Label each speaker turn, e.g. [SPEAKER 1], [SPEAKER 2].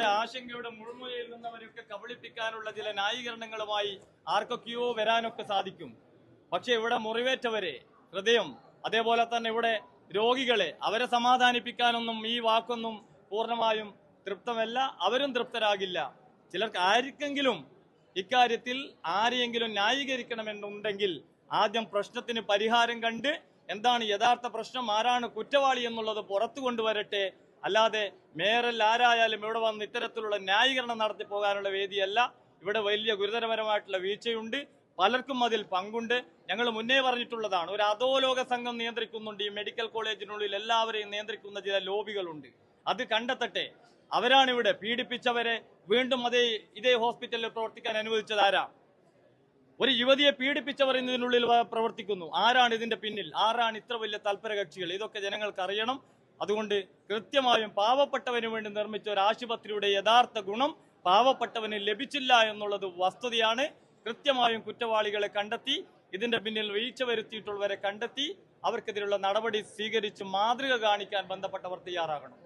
[SPEAKER 1] അവരുടെ ആശങ്കയുടെ മുഴുമുഴയിൽ നിന്നവരൊക്കെ കബളിപ്പിക്കാനുള്ള ചില ന്യായീകരണങ്ങളുമായി ആർക്കൊക്കെയോ വരാനൊക്കെ സാധിക്കും. പക്ഷെ ഇവിടെ മുറിവേറ്റവരെ ഹൃദയം അതേപോലെ തന്നെ ഇവിടെ രോഗികളെ അവരെ സമാധാനിപ്പിക്കാനൊന്നും ഈ വാക്കൊന്നും പൂർണമായും തൃപ്തമല്ല. അവരും തൃപ്തരാകില്ല. ചിലർക്ക് ആർക്കെങ്കിലും ഇക്കാര്യത്തിൽ ആരെയെങ്കിലും ന്യായീകരിക്കണമെന്നുണ്ടെങ്കിൽ ആദ്യം പ്രശ്നത്തിന് പരിഹാരം കണ്ട് എന്താണ് യഥാർത്ഥ പ്രശ്നം ആരാണ് കുറ്റവാളി എന്നുള്ളത് പുറത്തു കൊണ്ടുവരട്ടെ അല്ലാതെ മേയറിൽ ആരായാലും ഇവിടെ വന്ന് ഇത്തരത്തിലുള്ള ന്യായീകരണം നടത്തി പോകാനുള്ള വേദിയല്ല. ഇവിടെ വലിയ ഗുരുതരപരമായിട്ടുള്ള വീഴ്ചയുണ്ട്. പലർക്കും അതിൽ പങ്കുണ്ട്. ഞങ്ങൾ മുന്നേ പറഞ്ഞിട്ടുള്ളതാണ്. ഒരു അധോലോക സംഘം നിയന്ത്രിക്കുന്നുണ്ട്. ഈ മെഡിക്കൽ കോളേജിനുള്ളിൽ എല്ലാവരെയും നിയന്ത്രിക്കുന്ന ചില ലോബികളുണ്ട്. അത് കണ്ടെത്തട്ടെ. അവരാണ് ഇവിടെ പീഡിപ്പിച്ചവരെ വീണ്ടും അതേ ഇതേ ഹോസ്പിറ്റലിൽ പ്രവർത്തിക്കാൻ അനുവദിച്ചത് ഒരു യുവതിയെ പീഡിപ്പിച്ചവർ ഇതിനുള്ളിൽ പ്രവർത്തിക്കുന്നു. ആരാണ് ഇതിന്റെ പിന്നിൽ? ആരാണ് ഇത്ര വലിയ തൽപര കക്ഷികൾ ഇതൊക്കെ ജനങ്ങൾക്ക് അറിയണം. അതുകൊണ്ട് കൃത്യമായും പാവപ്പെട്ടവന് വേണ്ടി നിർമ്മിച്ച ഒരു ആശുപത്രിയുടെ യഥാർത്ഥ ഗുണം പാവപ്പെട്ടവന് ലഭിച്ചില്ല എന്നുള്ളത് വസ്തുതയാണ്. കൃത്യമായും കുറ്റവാളികളെ കണ്ടെത്തി ഇതിന്റെ പിന്നിൽ വീഴ്ച വരുത്തിയിട്ടുള്ളവരെ കണ്ടെത്തി അവർക്കെതിരെയുള്ള നടപടി സ്വീകരിച്ച് മാതൃക കാണിക്കാൻ ബന്ധപ്പെട്ടവർ തയ്യാറാകണം.